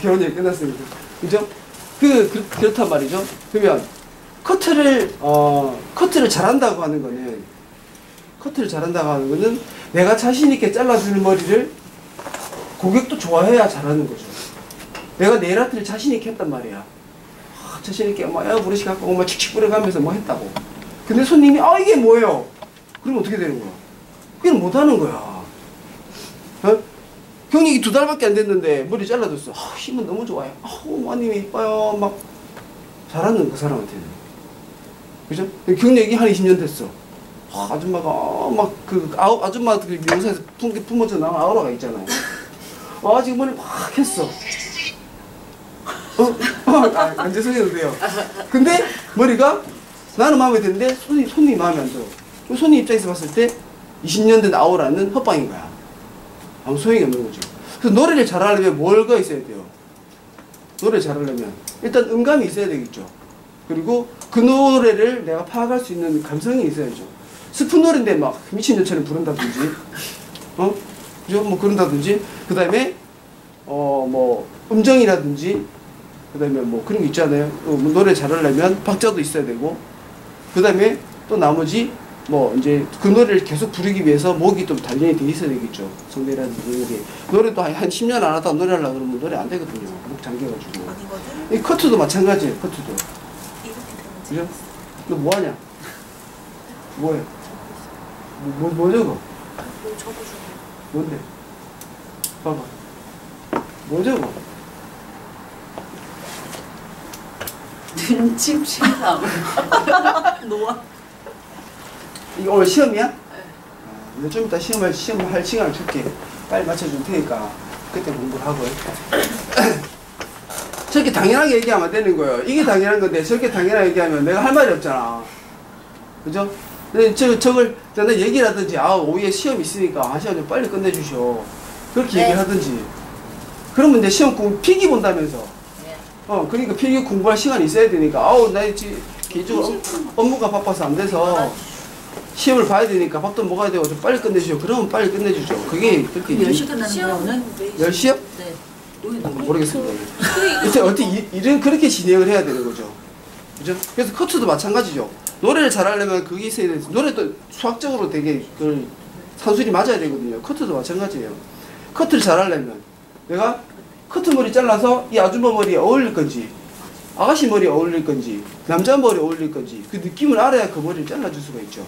결혼 얘기 끝났습니다. 그죠? 그, 그 그렇단 말이죠. 그러면 커트를 어 커트를 잘한다고 하는 거는 커트를 잘한다고 하는 거는 내가 자신 있게 잘라주는 머리를 고객도 좋아해야 잘하는 거죠. 내가 네일 아트를 자신 있게 했단 말이야. 아, 자신 있게 막 에어 브러쉬 갖고 막 칙칙 뿌려가면서 뭐 했다고. 근데 손님이 아 이게 뭐예요? 그럼 어떻게 되는 거야? 그냥 못 하는 거야. 어? 경력이 두 달밖에 안 됐는데 머리 잘라줬어. 아, 힘은 너무 좋아요. 아, 어머님이 이뻐요. 막 잘하는 그 사람한테는. 그죠? 경력이 한 20년 됐어. 아, 아줌마가 막그 아줌마 그 미용사에서 품, 품어져 나온 아우라가 있잖아요. 아, 지금 머리 막 했어. 어? 어, 아, 안 죄송해도 돼요. 근데 머리가 나는 마음에 드는데 손님, 손님이 마음에 안 들어. 손님 입장에서 봤을 때 20년 된 아우라는 헛방인 거야. 아무 소용이 없는 거죠. 그래서 노래를 잘하려면 뭘가 있어야 돼요? 노래 잘하려면 일단 음감이 있어야 되겠죠. 그리고 그 노래를 내가 파악할 수 있는 감성이 있어야죠. 슬픈 노래인데 막 미친년처럼 부른다든지, 어? 그죠? 뭐 그런다든지, 그 다음에, 어, 뭐, 음정이라든지, 그 다음에 뭐 그런 게 있잖아요. 어, 뭐 노래 잘하려면 박자도 있어야 되고, 그 다음에 또 나머지 뭐 이제 그 노래를 계속 부르기 위해서 목이 좀 단련이 돼 있어야 되겠죠. 이런 게. 노래도 한, 한 10년 안 하다 노래 하려고 그러면 노래 안 되거든요. 목 잠겨가지고. 이 커트도 마찬가지예요. 커트도. 그죠? 너 뭐 하냐? 뭐해? 뭐, 뭐, 뭐 적어? 뭐. 뭔데? 봐봐. 뭐 적어? 눈침 신상. 노아. 이거 오늘 시험이야? 아, 이제 좀 이따 시험할, 시험할 시간을 줄게. 빨리 맞춰줄 테니까. 그때 공부를 하고. 저렇게 당연하게 얘기하면 안 되는 거예요. 이게 당연한 건데, 저렇게 당연하게 얘기하면 내가 할 말이 없잖아. 그죠? 근데 저, 저걸, 내가 얘기를 하든지, 아, 오후에 시험 있으니까, 한 시간 좀 빨리 끝내주셔. 그렇게 네. 얘기를 하든지. 그러면 내 시험 공부 필기 본다면서. 네. 어, 그러니까 필기 공부할 시간이 있어야 되니까, 아우, 나 지금 개인적으로 업- 업무가 바빠서 안 돼서 시험을 봐야 되니까 밥도 먹어야 되고 좀 빨리 끝내주죠. 그러면 빨리 끝내주죠. 그게 그렇게 그럼 10시 끝나는 오늘? 10시요? 네. 모르겠습니다. 일단 어떻게 일- 일은 그렇게 진행을 해야 되는 거죠. 그죠? 그래서 커트도 마찬가지죠. 노래를 잘하려면 그게 있어야 돼. 노래도 수학적으로 되게 그 산술이 맞아야 되거든요. 커트도 마찬가지예요. 커트를 잘하려면 내가 커트 머리 잘라서 이 아줌마 머리에 어울릴 건지 아가씨 머리에 어울릴 건지 남자 머리에 어울릴 건지 그 느낌을 알아야 그 머리를 잘라줄 수가 있죠.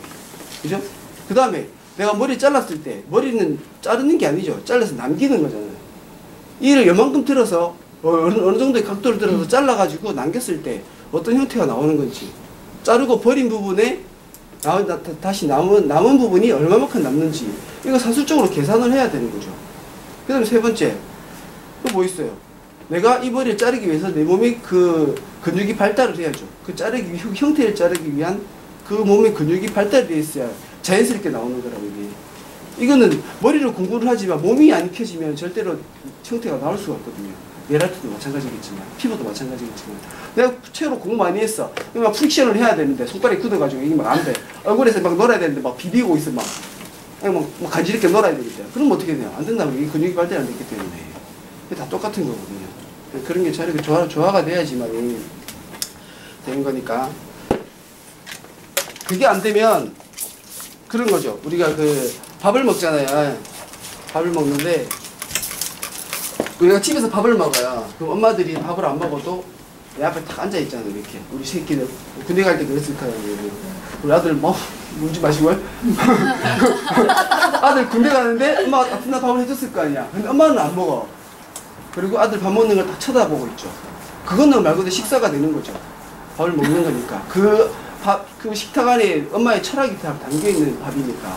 그죠? 그 다음에 내가 머리 잘랐을 때 머리는 자르는 게 아니죠. 잘라서 남기는 거잖아요. 이를 요만큼 들어서 어, 어느, 어느 정도의 각도를 들어서 잘라가지고 남겼을 때 어떤 형태가 나오는 건지 자르고 버린 부분에 나, 나, 다- 다시 남은, 남은 부분이 얼마만큼 남는지 이거 산술적으로 계산을 해야 되는 거죠. 그 다음에 세 번째 또 뭐 있어요? 내가 이 머리를 자르기 위해서 내 몸이 그 근육이 발달을 해야죠. 그 자르기 위- 형태를 자르기 위한 그 몸의 근육이 발달돼 있어야 자연스럽게 나오는 거라고 이게. 이거는 머리로 공부를 하지만 몸이 안 켜지면 절대로 형태가 나올 수가 없거든요. 예라트도 마찬가지겠지만 피부도 마찬가지겠지만 내가 최로 공부 많이 했어. 막 프릭션을 해야 되는데 손가락이 굳어가지고 이게 막 안 돼. 얼굴에서 막 놀아야 되는데 막 비비고 있어 막. 막, 막 간지럽게 놀아야 되겠다. 그럼 어떻게 돼요? 안 된다고 이게 근육이 발달 안 됐기 때문에 다 똑같은 거거든요. 그런 게 자리가 조화, 조화가 돼야지만 되는 거니까 그게 안 되면 그런 거죠. 우리가 그 밥을 먹잖아요. 밥을 먹는데 우리가 집에서 밥을 먹어요. 그럼 엄마들이 밥을 안 먹어도 내 앞에 딱 앉아 있잖아요. 이렇게 우리 새끼들 군대 갈 때 그랬을 거예요. 우리 아들 뭐 울지 마시고요. 아들 군대 가는데 엄마가 따뜻한 밥을 해줬을 거 아니야. 근데 엄마는 안 먹어. 그리고 아들 밥 먹는 걸딱 쳐다보고 있죠. 그거는 말 그대로 식사가 되는 거죠. 밥을 먹는 거니까. 그 밥, 그 식탁 안에 엄마의 철학이 다 담겨 있는 밥이니까.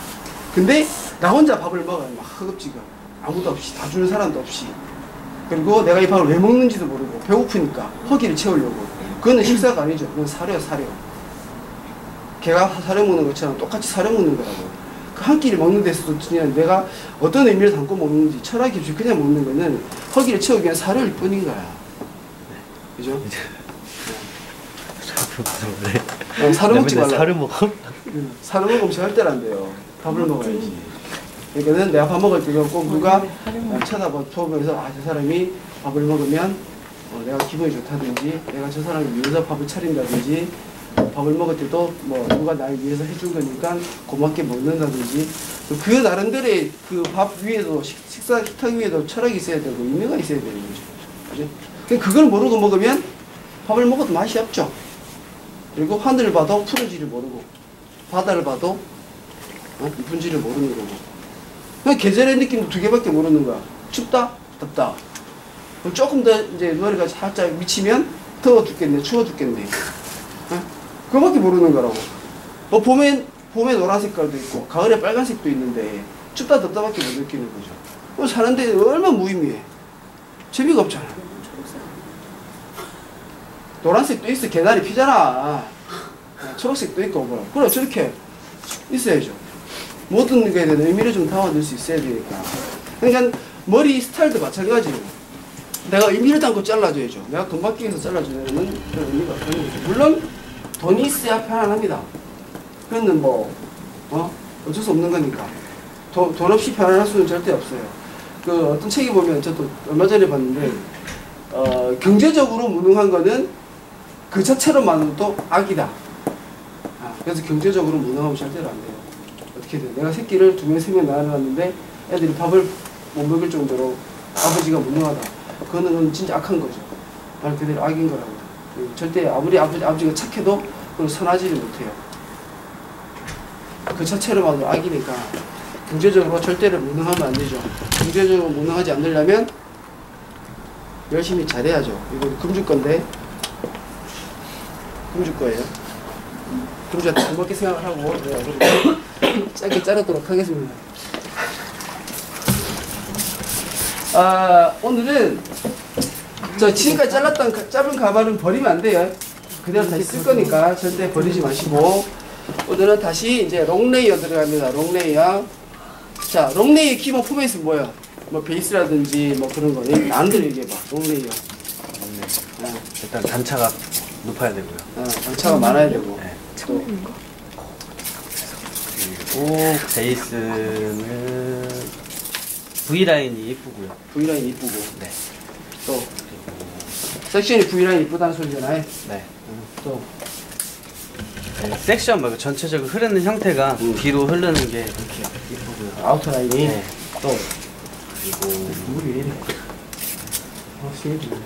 근데 나 혼자 밥을 먹어요. 막 허겁지겁. 아무도 없이, 다 주는 사람도 없이. 그리고 내가 이 밥을 왜 먹는지도 모르고 배고프니까 허기를 채우려고. 그거는 식사가 아니죠. 그건 사료, 사료. 개가 사료 먹는 것처럼 똑같이 사료 먹는 거라고. 그한 끼를 먹는 데서도 그냥 내가 어떤 의미를 담고 먹는지 철학이 없이 그냥 먹는 거는 허기를 채우기 위한 사료일 뿐인 거야. 그죠? 어, 사료 먹지 말라. 사료 먹어? 응, 사료 먹으면 절대로 안 돼요. 밥을 먹어야지. 그러니까는 내가 밥 먹을 때도 꼭 누가 어, 쳐다보면서 아 저 사람이 밥을 먹으면 어, 내가 기분이 좋다든지 내가 저 사람을 위해서 밥을 차린다든지 밥을 먹을 때도 뭐 누가 날 위해서 해준 거니까 고맙게 먹는다든지 또그 나름대로의 그 밥 위에도 식, 식사 식탁 위에도 철학이 있어야 되고 의미가 있어야 되는 거죠. 그죠? 그걸 모르고 먹으면 밥을 먹어도 맛이 없죠. 그리고 하늘을 봐도 푸른지를 모르고 바다를 봐도 어? 이쁜지를 모르는 거고 그냥 계절의 느낌도 두 개밖에 모르는 거야. 춥다, 덥다. 그럼 조금 더 이제 머리가 살짝 미치면 더워 죽겠네, 추워 죽겠네. 어? 그거밖에 모르는 거라고. 뭐 봄엔 봄에 노란 색깔도 있고 가을에 빨간색도 있는데 춥다 덥다밖에 못 느끼는 거죠. 그럼 사는데 얼마나 무의미해. 재미가 없잖아. 노란색도 있어 계단이 피잖아. 어, 초록색도 있고 뭐. 그래 저렇게 있어야죠. 모든 것에 대한 의미를 좀 담아둘 수 있어야 되니까. 그러니까 머리 스타일도 마찬가지예요. 내가 의미를 담고 잘라줘야죠. 내가 돈 받기 위해서 잘라주는 그런 의미가 없는 거죠. 물론 돈이 있어야 편안합니다. 그거는 뭐 어? 어쩔 수 없는 거니까. 돈, 돈 없이 편안할 수는 절대 없어요. 그 어떤 책이 보면 저도 얼마 전에 봤는데 어, 경제적으로 무능한 거는 그 자체로만으로도 악이다. 아, 그래서 경제적으로 무능하면 절대로 안 돼요. 어떻게든 내가 새끼를 두 명, 세 명 낳아놨는데 애들이 밥을 못 먹을 정도로 아버지가 무능하다. 그거는 진짜 악한 거죠. 말 그대로 악인 거라고. 절대 아무리 아버지, 아버지가 착해도 그걸 선하지를 못해요. 그 자체로만으로 악이니까 경제적으로 절대로 무능하면 안 되죠. 경제적으로 무능하지 않으려면 열심히 잘해야죠. 이거 금주 건데 금주 거예요. 금주한테 고맙게 생각을 하고 네, 짧게 자르도록 하겠습니다. 아 오늘은 저 지금까지 잘랐던 가- 짧은 가발은 버리면 안 돼요. 그대로 다시 쓸 거니까 절대 버리지 마시고 오늘은 다시 이제 롱레이어 들어갑니다. 롱레이어. 자, 롱레이어 기본 포맷이 뭐야? 뭐 베이스라든지 뭐 그런 거. 얘 나름대로 얘기해봐. 롱레이어. 네. 어, 일단 단차가 높아야 되고요. 어, 단차가 많아야 되고. 네. 또 그리고 베이스는 V 라인이 예쁘고요. V라인 이쁘고. 네. 또 섹션이 V라인 이쁘다는 소리잖아요. 네. 또 네, 섹션 말고 전체적으로 흐르는 형태가 음. 뒤로 흐르는 게 이렇게 예쁘고요. 아우터 라인이 네. 또 그리고 물이 왜 이래? 어, 심해 지네.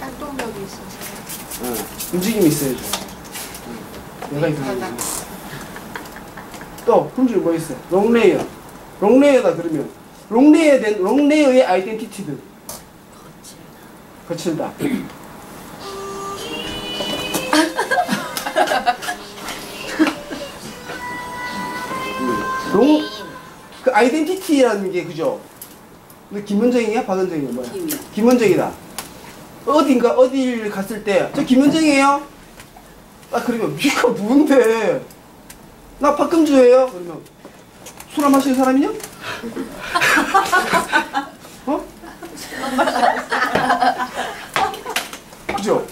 활동력이 있어서. 어, 움직임이 있어야죠. 응. 내가 이상한 또 품질 뭐 있어? 롱레이어. 롱레이어다 그러면 롱레이어에 된 롱레이어의 아이덴티티들 거칠다. 롱, 그 아이덴티티라는 게 그죠? 근데 김원정이야? 박은정이야? 뭐야? 김이요. 김원정이다. 어딘가 어딜 갔을 때 저 김원정이에요? 아 그러면 미가 뭔데? 나 박금주예요? 그러면 술 안 마시는 사람이냐? 어? 그죠?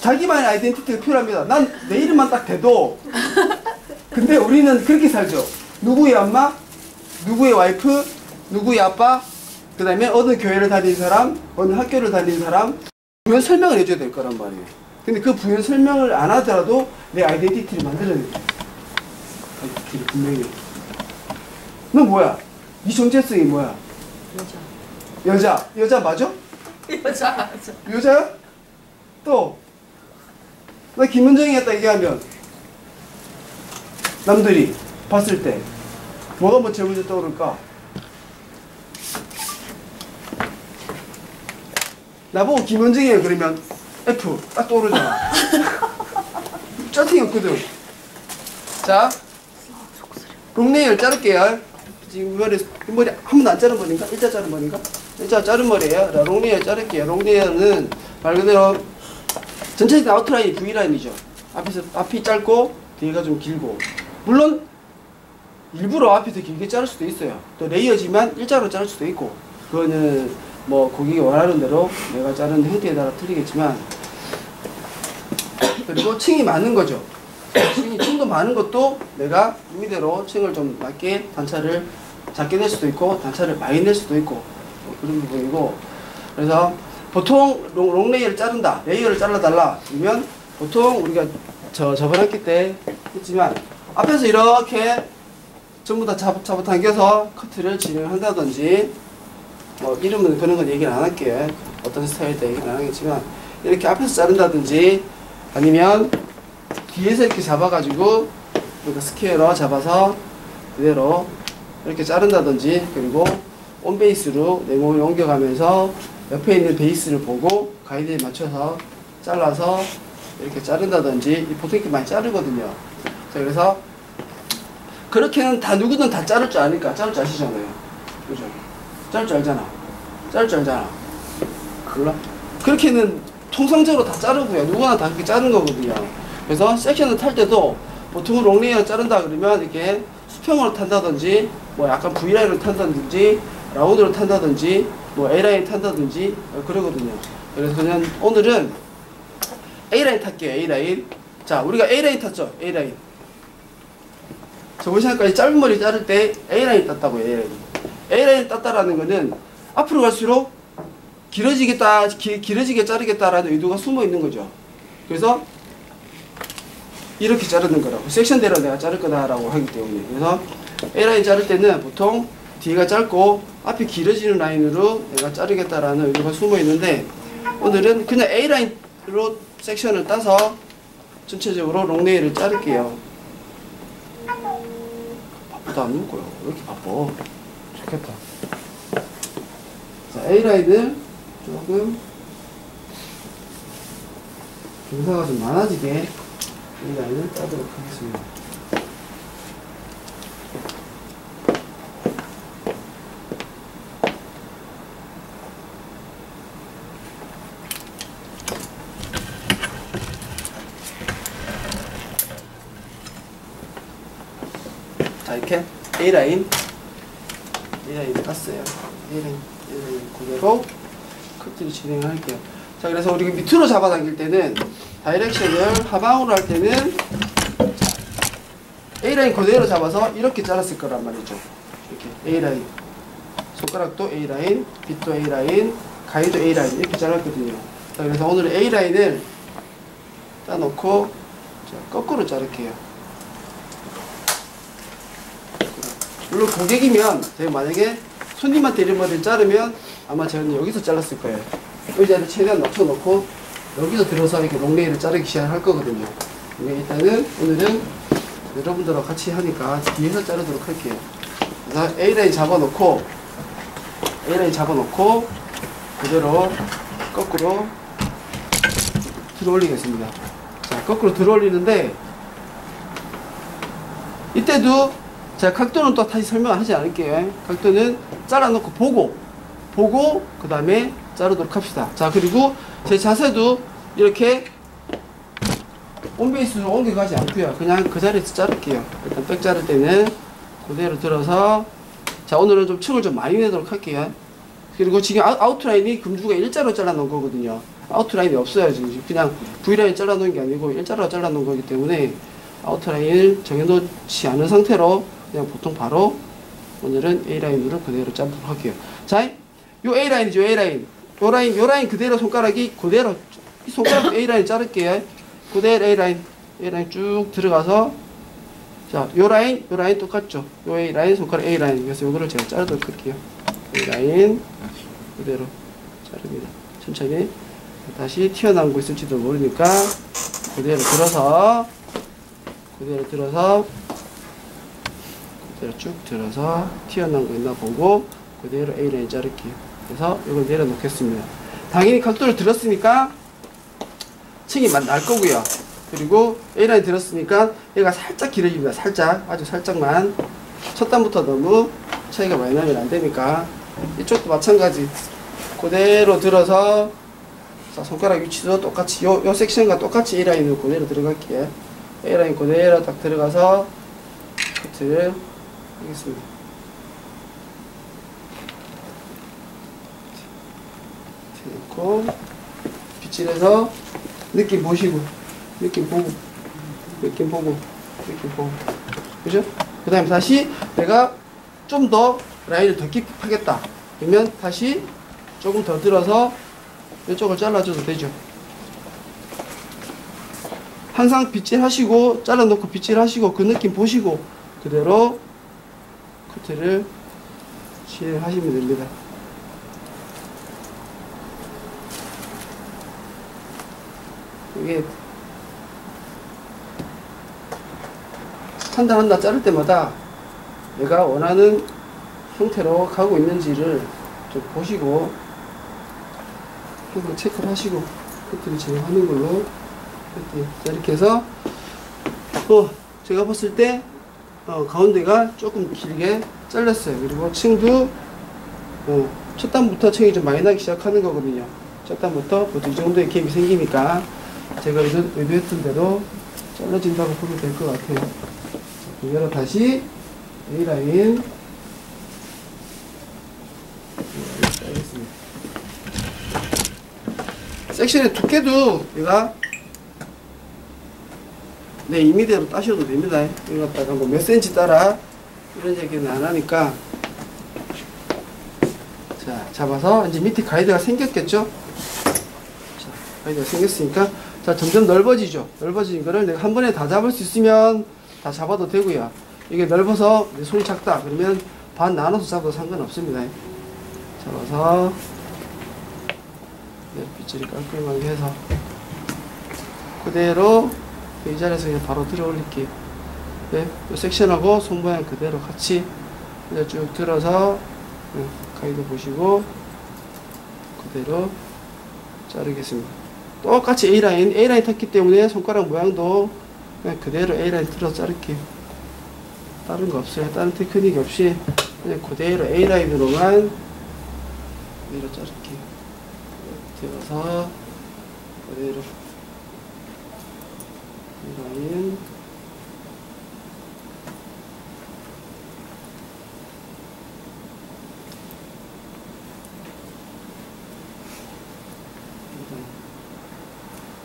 자기만의 아이덴티티를 표현합니다. 난 내 이름만 딱 대도 근데 우리는 그렇게 살죠. 누구의 엄마, 누구의 와이프, 누구의 아빠, 그 다음에 어느 교회를 다니는 사람, 어느 학교를 다니는 사람, 부연 설명을 해줘야 될 거란 말이에요. 근데 그 부연 설명을 안 하더라도 내 아이덴티티를 만들어야 돼. 아이덴티티를 분명히. 너 뭐야? 이 정체성이 뭐야? 여자. 여자. 여자 맞아? 여자. 여자야? 또, 나 김은정이었다 얘기하면, 남들이 봤을 때, 뭐가 뭐 제일 먼저 떠오를까? 나보고 김은정이에요, 그러면, F, 딱 떠오르잖아. 짜증이 없거든. 자, 롱네일 자를게요. 지금 머리, 이 머리 한 번도 안 자른 머리인가? 일자 자른 머리인가? 일자 자른 머리예요. 자, 롱네일 자를게요. 롱네일은 말 그대로 전체적인 아웃라인이 V라인이죠. 앞에서, 앞이 짧고 뒤가 좀 길고. 물론 일부러 앞이 더 길게 자를 수도 있어요. 또 레이어지만 일자로 자를 수도 있고. 그거는 뭐 고객이 원하는 대로 내가 자르는 형태에 따라 틀리겠지만 그리고 층이 많은 거죠. 층이 층도 많은 것도 내가 임의대로 층을 좀 낮게 단차를 작게 낼 수도 있고 단차를 많이 낼 수도 있고 뭐 그런 부분이고 그래서 보통 롱, 롱 레이어를 자른다 레이어를 잘라달라 그러면 보통 우리가 저 저번 학기 때 했지만 앞에서 이렇게 전부 다 잡, 잡아당겨서 커트를 진행한다든지 뭐 이름은 그런 건 얘기를 안 할게요 어떤 스타일이다 얘기는 안 하겠지만 이렇게 앞에서 자른다든지 아니면 뒤에서 이렇게 잡아가지고 우리가 스퀘어로 잡아서 그대로 이렇게 자른다든지 그리고 온 베이스로 내 몸을 옮겨가면서 옆에 있는 베이스를 보고 가이드에 맞춰서 잘라서 이렇게 자른다든지 보통 이렇게 많이 자르거든요. 자 그래서 그렇게는 다 누구든 다 자를 줄 아니까 자를 줄 아시잖아요. 그죠? 자를 줄 알잖아. 자를 줄 알잖아. 몰라? 그렇게는 통상적으로 다 자르고요. 누구나 다 그렇게 자른 거거든요. 그래서 섹션을 탈 때도 보통 롱레이어 자른다 그러면 이렇게 수평으로 탄다든지 뭐 약간 V라인으로 탄다든지 라운드로 탄다든지 뭐 A라인 탄다든지 그러거든요. 그래서 그냥 오늘은 A라인 탈게요. A라인. 자, 우리가 A라인 탔죠. A라인. 저번 시간까지 짧은 머리 자를 때 A라인 땄다고요. A라인. A라인 땄다라는 거는 앞으로 갈수록 길어지겠다, 기, 길어지게 자르겠다라는 의도가 숨어 있는 거죠. 그래서 이렇게 자르는 거라고. 섹션대로 내가 자를 거다라고 하기 때문에. 그래서 A라인 자를 때는 보통 뒤가 짧고 앞이 길어지는 라인으로 내가 자르겠다라는 의도가 숨어 있는데 오늘은 그냥 A라인으로 섹션을 따서 전체적으로 롱네일을 자를게요. 바쁘다 안 먹고요. 왜 이렇게 바빠? 좋겠다. 자, A라인을 조금 경사가 좀 많아지게 A라인을 따도록 하겠습니다. 자 이렇게 A라인 A라인 땄어요. A라인 A라인 그대로 커트를 진행할게요. 자 그래서 우리가 밑으로 잡아당길 때는 다이렉션을 하방으로 할 때는 자, A라인 그대로 잡아서 이렇게 잘랐을 거란 말이죠. 이렇게 A라인 손가락도 A라인 빛도 A라인 가위도 A라인 이렇게 잘랐거든요. 자 그래서 오늘 A라인을 따놓고 자, 거꾸로 자를게요 물론 고객이면 제가 만약에 손님한테 이런 머리를 자르면 아마 저는 여기서 잘랐을 거예요. 의자를 최대한 낮춰놓고 여기서 들어서 이렇게 롱레이를 자르기 시작할 거거든요. 근데 일단은 오늘은 여러분들하고 같이 하니까 뒤에서 자르도록 할게요. 그래서 A라인 잡아놓고 A라인 잡아놓고 그대로 거꾸로 들어 올리겠습니다. 자, 거꾸로 들어 올리는데 이때도 제가 각도는 또 다시 설명하지 않을게요. 각도는 잘라놓고 보고, 보고, 그 다음에 자르도록 합시다. 자, 그리고 제 자세도 이렇게 온베이스로 옮겨가지 않고요. 그냥 그 자리에서 자를게요. 일단 백 자를 때는 그대로 들어서, 자, 오늘은 좀 층을 좀 많이 내도록 할게요. 그리고 지금 아웃- 아웃라인이 금주가 일자로 잘라놓은 거거든요. 아웃라인이 없어요. 지금 그냥 V라인 잘라놓은 게 아니고 일자로 잘라놓은 거기 때문에 아웃라인을 정해놓지 않은 상태로 그냥 보통 바로 오늘은 A라인으로 그대로 자르도록 할게요. 자, 요 A라인이죠, A라인. 요 라인, 요 라인 그대로 손가락이 그대로, 이 손가락 A라인 자를게요. 그대로 A라인, A라인 쭉 들어가서, 자, 요 라인, 요 라인 똑같죠. 요 A라인, 손가락 A라인. 그래서 요거를 제가 자르도록 할게요. A라인, 그대로 자릅니다. 천천히. 다시 튀어나온 거 있을지도 모르니까, 그대로 들어서, 그대로 들어서, 그대로 쭉 들어서 튀어나온 거 있나 보고 그대로 A라인 자를게요. 그래서 이걸 내려놓겠습니다. 당연히 각도를 들었으니까 층이 만- 날 거고요. 그리고 A라인 들었으니까 얘가 살짝 길어집니다. 살짝 아주 살짝만 첫 단부터 너무 차이가 많이 나면 안 되니까 이쪽도 마찬가지 그대로 들어서 자, 손가락 위치도 똑같이 요, 요 섹션과 똑같이 A라인으로 그대로 들어갈게요. A라인 그대로 딱 들어가서 커트를 하겠습니다. 놓고 빗질해서 느낌 보시고 느낌 보고 느낌 보고 느낌 보고 그죠? 그 다음에 다시 내가 좀 더 라인을 더 깊이 파겠다. 그러면 다시 조금 더 들어서 이쪽을 잘라줘도 되죠. 항상 빗질 하시고 잘라놓고 빗질 하시고 그 느낌 보시고 그대로 커트를 진행하시면 됩니다. 이게 한다 한다 자를 때마다 내가 원하는 형태로 가고 있는지를 좀 보시고 한번 체크를 하시고 커트를 진행하는 걸로 이렇게 해서 어, 제가 봤을 때 어, 가운데가 조금 길게 잘랐어요. 그리고 층도 어, 첫 단부터 층이 좀 많이 나기 시작하는 거거든요. 첫 단부터 보통 이 정도의 갭이 생기니까 제가 의도, 의도했던 대로 잘라진다고 보면 될 것 같아요. 자, 그대로 다시 A라인 알겠습니다. 섹션의 두께도 얘가 네, 임의대로 따셔도 됩니다. 이거 갖다가 뭐 몇 센치 따라 이런 얘기는 안 하니까 자 잡아서 이제 밑에 가이드가 생겼겠죠? 자 가이드가 생겼으니까 자 점점 넓어지죠. 넓어진 거를 내가 한 번에 다 잡을 수 있으면 다 잡아도 되고요. 이게 넓어서 내 손이 작다 그러면 반 나눠서 잡아도 상관없습니다. 잡아서 네, 빗질이 깔끔하게 해서 그대로 이 자리에서 그냥 바로 들어 올릴게요. 네, 이 섹션하고 손 모양 그대로 같이 쭉 들어서 네, 가이드 보시고 그대로 자르겠습니다. 똑같이 A라인, A라인 탔기 때문에 손가락 모양도 그냥 그대로 A라인 틀어서 자를게요. 다른 거 없어요. 다른 테크닉 없이 그냥 그대로 A라인으로만 그대로 자를게요. 들어서 그대로 라인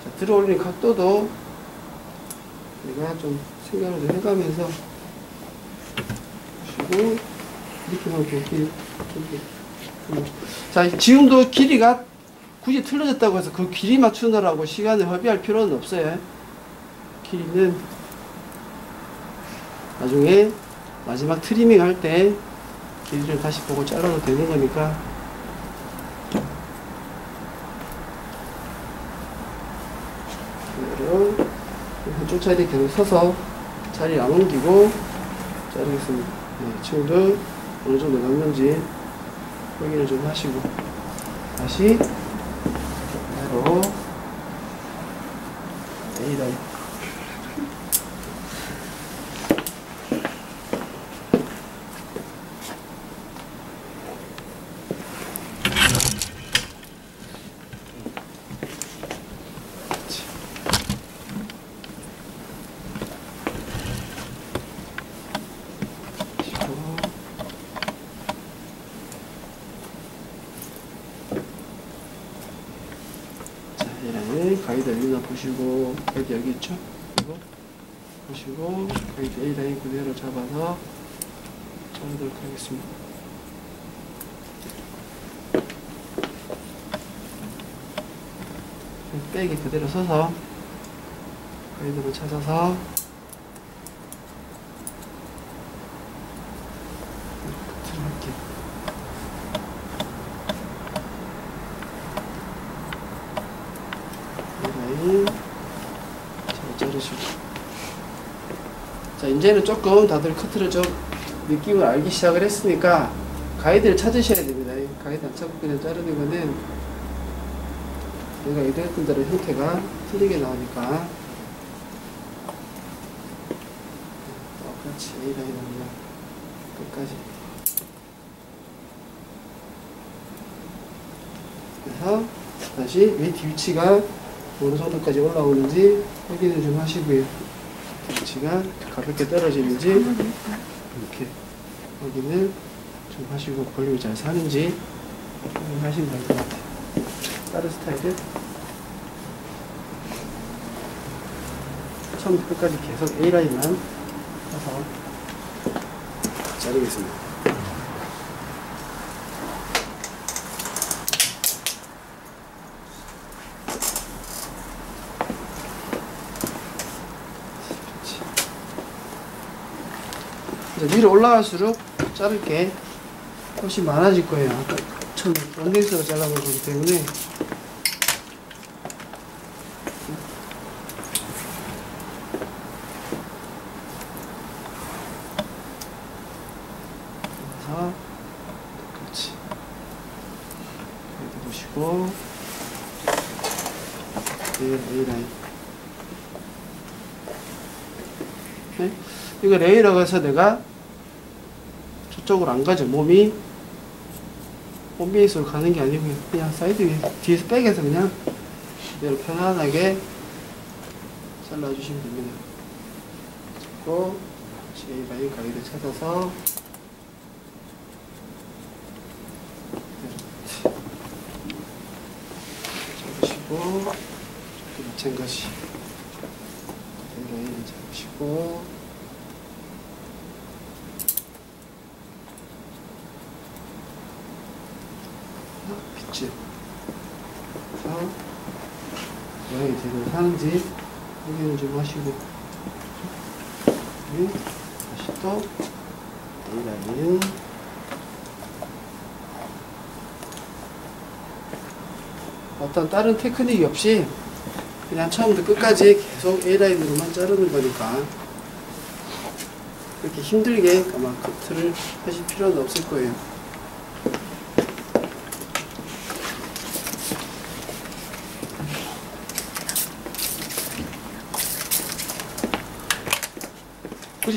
자, 들어올리는 각도도 내가 좀 생각을 좀 해가면서 보시고 이렇게만 볼게요. 자, 지금도 길이가 굳이 틀어졌다고 해서 그 길이 맞추느라고 시간을 허비할 필요는 없어요. 길이는 나중에 마지막 트리밍 할 때 길이를 다시 보고 잘라도 되는 거니까 그대로 한쪽 자리에 계속 서서 자리 안 옮기고 자르겠습니다. 네, 지금도 어느 정도 남는지 확인을 좀 하시고 다시 바로 A라인 하시고 자, 얘를 가이드 여기다 보시고 가이드 여기 있죠? 이거 보시고 가이드 A 라인 그대로 잡아서 자르도록 하겠습니다. 백이 그대로 서서 가이드를 찾아서 들어갈게요. 이 라인 잘 자르시고 자 이제는 조금 다들 커트를 좀 느낌을 알기 시작을 했으니까 가이드를 찾으셔야 됩니다. 이 가이드 안 찾고 그냥 자르는 거는 내가 의도했던 대로 형태가 틀리게 나오니까. 똑같이 A 라인입니다. 끝까지. 그래서 다시 웨이트 위치가 어느 정도까지 올라오는지 확인을 좀 하시고요. 위치가 가볍게 떨어지는지 이렇게 확인을 좀 하시고 볼륨이 잘 사는지 확인하시면 될 것 같아요. 다른 스타일은 처음부터 끝까지 계속 A라인만 해서 자르겠습니다. 이제 위로 올라갈수록 자를 게 훨씬 많아질 거예요. 아까 처음에 원댕스로 잘라본 거기 때문에 A 라인. 네? 이거 레이라고 해서 내가 저쪽으로 안 가죠. 몸이 홈베이스로 가는 게 아니고 그냥 사이드 위에 뒤에서 백에서 그냥 이대로 편안하게 잘라주시면 됩니다. 그리고 A 라인 가위를 찾아서 잡으시고 또 마찬가지 A 라인을 잡으시고 빛을 그래서 모양이 제대로 사는지 확인을 좀 하시고. 여기 다시 또 A 라인. 어떤 다른 테크닉이 없이 그냥 처음부터 끝까지 계속 A 라인으로만 자르는 거니까 그렇게 힘들게 아마 커트를 하실 필요는 없을 거예요.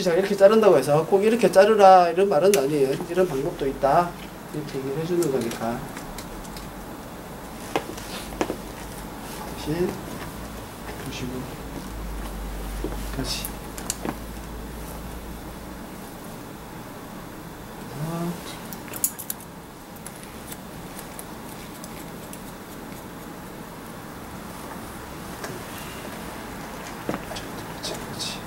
제가 이렇게 자른다고 해서 꼭 이렇게 자르라 이런 말은 아니에요. 이런 방법도 있다. 이렇게 얘기를 해주는 거니까. 다시 보시고 다시 하나 그렇지 그렇지 그렇지.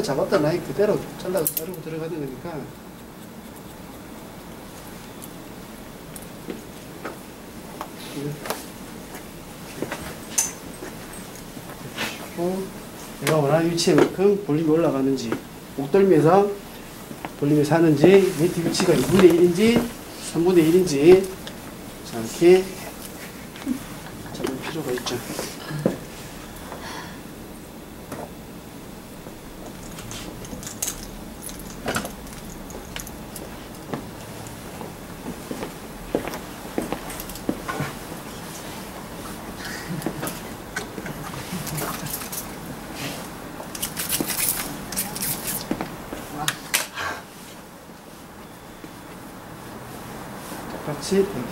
처음에 잡았던 라인 그대로 잘라 자르고 들어가는 거니까. 내가 원하는 위치에만큼 볼륨이 올라가는지 목덜미에서 볼륨이 사는지 밑에 위치가 2분의 1인지 3분의 1인지 이렇게 잡을 필요가 있죠. 똑같